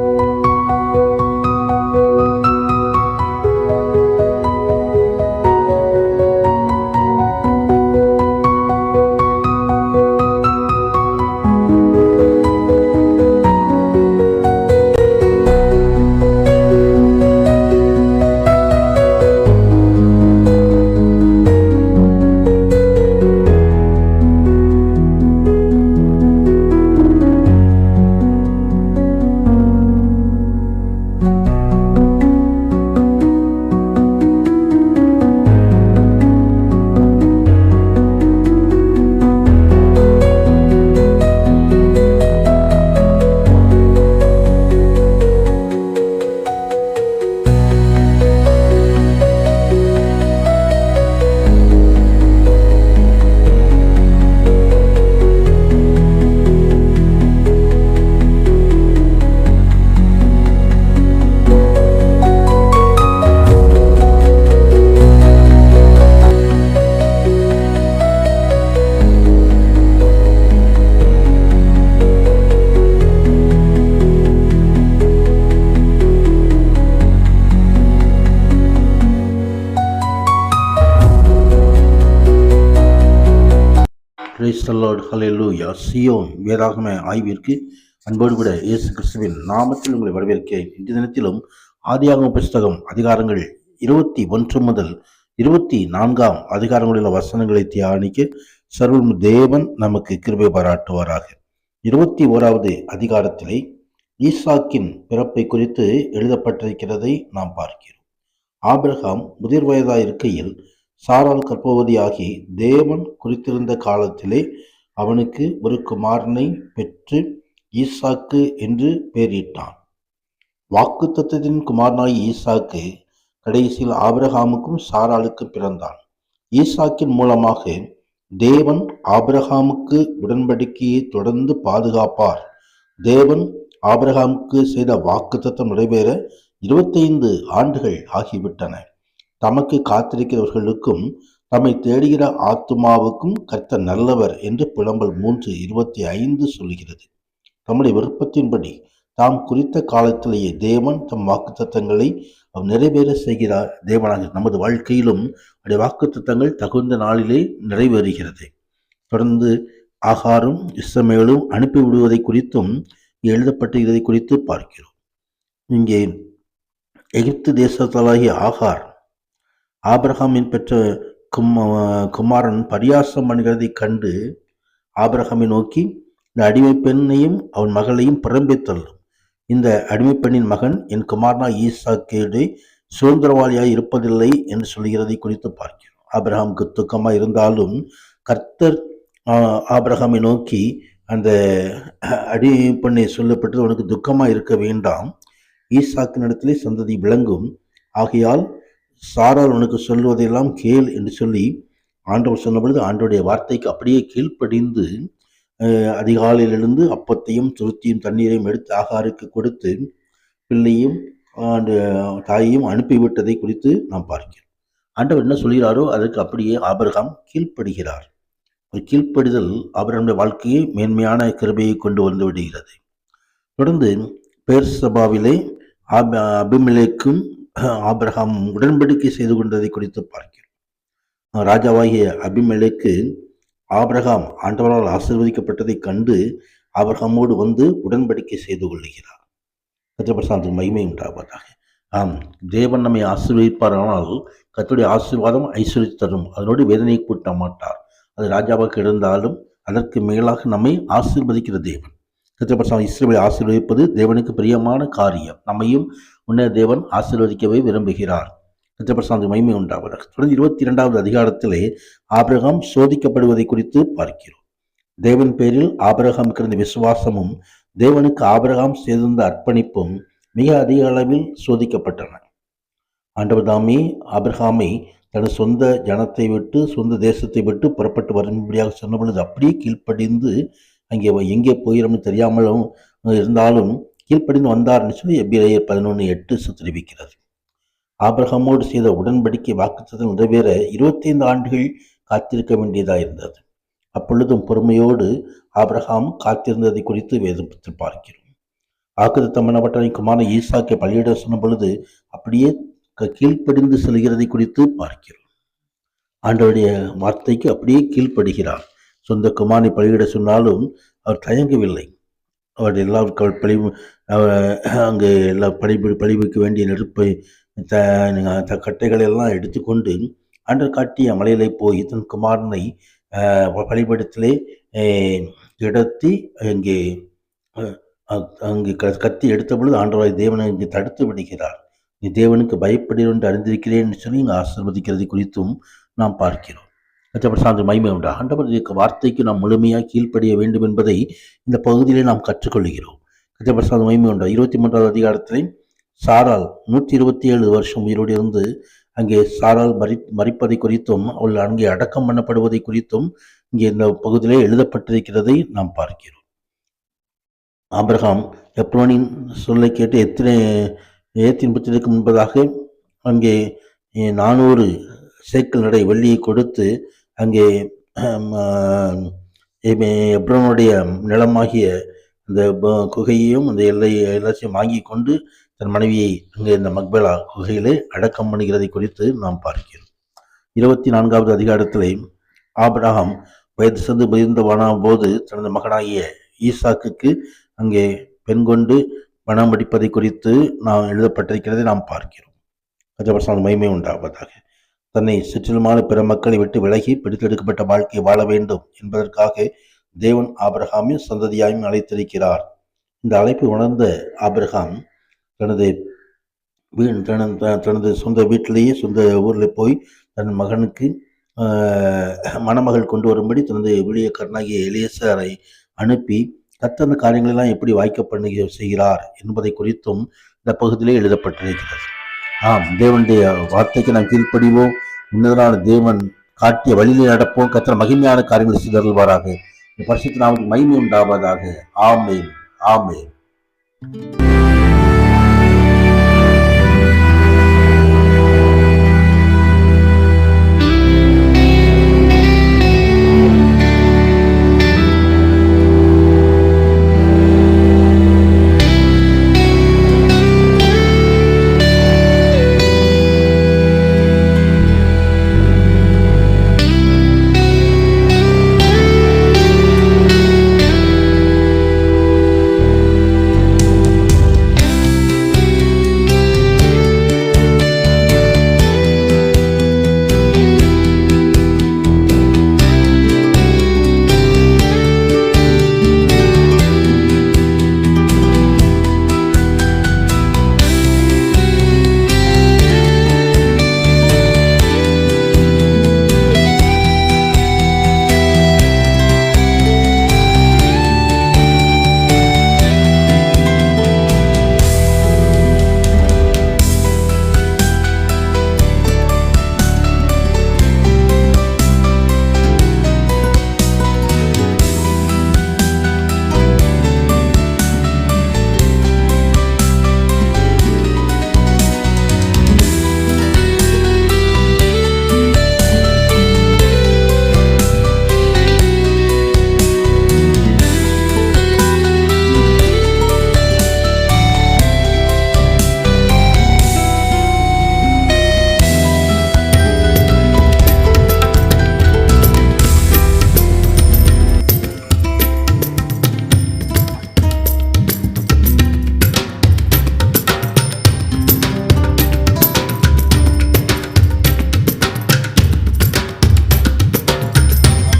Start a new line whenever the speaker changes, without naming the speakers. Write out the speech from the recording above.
you கிரைஸ்தலோட் hallelujah Zion வேதாகம ஆய்விற்கு அன்போடு கூட இயேசு கிறிஸ்துவின் நாமத்தில் உங்களை வரவேற்கிறேன். இன்று தினத்திலும் ஆதியாகம புஸ்தகம் அதிகாரங்கள் இருபத்தி ஒன்று முதல் இருபத்தி நான்காம் அதிகாரங்களில் வசனங்களை தியானிக்க சர்வம் தேவன் நமக்கு கிருபை பாராட்டுவாராக. இருபத்தி ஓராவது அதிகாரத்திலே ஈசாக்கின் பிறப்பை குறித்து எழுதப்பட்டிருக்கிறதை நாம் பார்க்கிறோம். ஆபிரகாம் முதிர் வயதாயிருக்கையில் சாரால் கற்பவதியாகி தேவன் குறித்திருந்த காலத்திலே அவனுக்கு ஒரு குமாரனை பெற்று ஈசாக்கு என்று பெயரிட்டான். வாக்கு தத்துவத்தின் குமாரனாய் ஈசாக்கு கடைசியில் ஆபிரகாமுக்கும் சாராளுக்கும் பிறந்தான். ஈசாக்கின் மூலமாக தேவன் ஆபிரகாமுக்கு உடன்படிக்கையை தொடர்ந்து பாதுகாப்பார். தேவன் ஆபிரகாமுக்கு செய்த வாக்குத்தத்தம் நிறைவேற இருபத்தைந்து ஆண்டுகள் ஆகிவிட்டன. தமக்கு காத்திருக்கிறவர்களுக்கும் தம்மை தேடுகிற ஆத்துமாவுக்கும் கர்த்தர் நல்லவர் என்று புலம்பல் மூன்று இருபத்தி ஐந்து சொல்கிறது தம்முடைய விருப்பத்தின்படி தாம் குறித்த காலத்திலேயே தேவன் தம் வாக்குத்தத்தங்களை அவர் நிறைவேற செய்கிறார் தேவனாக நமது வாழ்க்கையிலும் அவருடைய வாக்குத்தத்தங்கள் தகுந்த நாளிலே நிறைவேறுகிறது. தொடர்ந்து ஆகாரும் இஸ்ரமேலும் அனுப்பிவிடுவதை குறித்தும் எழுதப்பட்டிருப்பதை குறித்து பார்க்கிறோம். இங்கே எகிப்து தேசத்தாலாகிய ஆகார் ஆபிரகாமின் பெற்ற கும் குமாரன் பரியாசம் பண்ணுகிறதை கண்டு ஆபிரகாமை நோக்கி இந்த அடிமை பெண்ணையும் அவன் மகளையும் புறம்பே தள்ளும். இந்த அடிமை பெண்ணின் மகன் என் குமாரனா ஈசாக்கேடு சுதந்திரவாளியாக இருப்பதில்லை என்று சொல்கிறதை குறித்து பார்க்கிறோம். ஆபிரகாமுக்கு துக்கமாக இருந்தாலும் கர்த்தர் ஆபிரகாமை நோக்கி அந்த அடிமை பெண்ணை சொல்லப்பட்டது உனக்கு துக்கமாக இருக்க வேண்டாம். ஈசாக்கினிடத்திலே சந்ததி விளங்கும். ஆகையால் சாரால் உனக்கு சொல்வதையெல்லாம் கேள் என்று சொல்லி ஆண்டவர் சொன்னபொழுது ஆண்டோடைய வார்த்தைக்கு அப்படியே கீழ்ப்படிந்து அதிகாலையிலிருந்து அப்பத்தையும் துருத்தியும் தண்ணீரையும் எடுத்து ஆகாருக்கு கொடுத்து பிள்ளையும் தாயையும் அனுப்பிவிட்டதை குறித்து நாம் பார்க்கிறோம். ஆண்டவர் என்ன சொல்கிறாரோ அதற்கு அப்படியே ஆபிரகாம் கீழ்ப்படுகிறார். ஒரு கீழ்ப்படுதல் அவருடைய வாழ்க்கையை மேன்மையான கிருபையை கொண்டு வந்து விடுகிறது. தொடர்ந்து பேர் சபாவிலே ஆப ஆபிரகாம் உடன்படிக்கை செய்து கொண்டதை குறித்து பார்க்கிறோம். ராஜாவாகிய அபிமெலேக்கு ஆபிரகாம் ஆண்டவரால் ஆசீர்வதிக்கப்பட்டதைக் கண்டு ஆபிரகாமோடு வந்து உடன்படிக்கை செய்து கொள்ளுகிறார். கத்திரபிரசாந்தத்துக்கு மகிமை உண்டாவதாக. ஆம் தேவன் நம்மை ஆசீர்வதிப்பாரானால் கத்துடைய ஆசீர்வாதம் ஐஸ்வர்யத்தை தரும். அதனோடு வேதனையை கூட்ட மாட்டார். அது ராஜாவாக இருந்தாலும் அதற்கு மேலாக நம்மை ஆசீர்வதிக்கிற தேவன். கத்திரபிரசாந்தம் இஸ்ரேலை ஆசீர்வதிப்பது தேவனுக்கு பிரியமான காரியம். நம்மையும் உன்ன தேவன் ஆசீர்வதிக்கவே விரும்புகிறார். கத்திரபிரசாந்தி மகிமை உண்டாவதாக. தொடர்ந்து இருபத்தி இரண்டாவது அதிகாரத்திலே ஆபிரகாம் சோதிக்கப்படுவதை குறித்து பார்க்கிறோம். தேவன் பேரில் ஆபிரகாமுக்கு இருந்த விசுவாசமும் தேவனுக்கு ஆபிரகாம் செய்திருந்த அர்ப்பணிப்பும் மிக அதிக அளவில் சோதிக்கப்பட்டன. ஆண்டவர் தாமே ஆபிரகாமை தனது சொந்த ஜனத்தை விட்டு சொந்த தேசத்தை விட்டு புறப்பட்டு வரும்படியாக சொன்ன பொழுது அப்படியே கீழ்ப்படிந்து அங்கே எங்கே போயிடும்னு தெரியாமலும் இருந்தாலும் கீழ்ப்படிந்து வந்தார்னு சொல்லி எபிரேயர் பதினொன்று எட்டு தெரிவிக்கிறது. ஆபிரகமோடு செய்த உடன்படிக்கை வாக்குத்தத்தம் நிறைவேற இருபத்தைந்து ஆண்டுகள் காத்திருக்க வேண்டியதாக இருந்தது. அப்பொழுதும் பொறுமையோடு ஆபிரகாம் காத்திருந்ததை குறித்து வேதத்தில் பார்க்கிறோம். வாக்குத்தத்தம் பண்ணப்பட்ட குமாரன் ஈசாக்கை பலியிட சொன்ன பொழுது அப்படியே க- கீழ்ப்படிந்து செல்கிறதை குறித்து பார்க்கிறோம். ஆண்டவருடைய வார்த்தைக்கு அப்படியே கீழ்ப்படுகிறார். சொந்த குமாரனை பலியிட சொன்னாலும் அவர் தயங்கவில்லை. அவர் எல்லா பழி அவர் அங்கு எல்லா பழி பழிவுக்கு வேண்டிய நெருப்பை த த- கட்டைகளை எல்லாம் எடுத்துக்கொண்டு அன்று காட்டிய மலையிலே போய் தன் குமாரனை பழிபடத்திலே கிடத்தி அங்கே அங்கு க- கத்தி எடுத்த பொழுது ஆண்டவராய் தேவனை இங்கு தடுத்து விடுகிறார். நீ தேவனுக்கு பயப்படுகிறேன் அறிந்திருக்கிறேன் என்று சொல்லி இங்கு ஆசீர்வதிக்கிறது குறித்தும் நாம் பார்க்கிறோம். கத்தப்பட்ட மைமை உண்டா? ஆண்டவருடைய வார்த்தைக்கு நாம் முழுமையாக கீழ்ப்படிய வேண்டும் என்பதை இந்த பகுதியிலே நாம் கற்றுக்கொள்கிறோம். கத்தப்பட்ட மைமை மகிமை உண்டா? இருபத்தி மூன்றாவது அதிகாரத்திலே சாரால் நூற்றி இருபத்தி ஏழு வருஷம் உயிரோடு இருந்து அங்கே சாரால் மறி மறிப்பதை குறித்தும் அவள் அங்கே அடக்கம் பண்ணப்படுவதை குறித்தும் இங்கே இந்த பகுதியிலே எழுதப்பட்டிருக்கிறதை நாம் பார்க்கிறோம். ஆபிரகாம் எப்ரோனின் சொல்லை கேட்டு எத்தனை ஏத்தின் புத்திற்கு முன்பதாக அங்கே நானூறு சேக்கல் நடை வெள்ளியை கொடுத்து அங்கே ஹம், எப்ரோனுடைய நிலமாகிய இந்த குகையையும் அந்த எல்லை எல்லாத்தையும் வாங்கி கொண்டு தன் மனைவியை அங்கே இந்த மக்பேலா குகையிலே அடக்கம் பண்ணுகிறதை குறித்து நாம் பார்க்கிறோம். இருபத்தி நான்காவது அதிகாரத்திலே ஆபிரகாம் வயது சென்று முதிர்ந்தவனா போது தனது மகனாகிய ஈசாக்குக்கு அங்கே பெண் கொண்டு மனம் அடிப்பதை குறித்து நாம் எழுதப்பட்டிருக்கிறதை நாம் பார்க்கிறோம். கஜபரசான மகிமை உண்டாவதாக. தன்னை சுற்றிலுமான பிற மக்களை விட்டு விலகி பிடித்தெடுக்கப்பட்ட வாழ்க்கையை வாழ வேண்டும் என்பதற்காக தேவன் ஆபிரஹாமையும் சந்ததியாயும் அழைத்திருக்கிறார். இந்த அழைப்பை உணர்ந்த ஆபிரஹாம் தனது வீ- தனது தனது சொந்த வீட்டிலேயே சொந்த ஊரில் போய் தன் மகனுக்கு மணமகள் கொண்டு வரும்படி தனது ஊழியக்காரனாகிய இளையசாரை அனுப்பி கத்தந்த காரியங்களெல்லாம் எப்படி வாய்க்க பண்ணி செய்கிறார் என்பதை குறித்தும் இந்த பகுதியிலே எழுதப்பட்டிருக்கிறது. ஆம் தேவனுடைய வார்த்தைக்கு நாம் கீழ்ப்படிவோம். உன்னதனான தேவன் காட்டிய வழியில் நடப்போம். கத்திர மகிமையான காரியங்களை செய்தருள்வாராக பரிசுத்த நாமத்துக்கு மகிமை உண்டாவதாக. ஆமேன் ஆமேன்.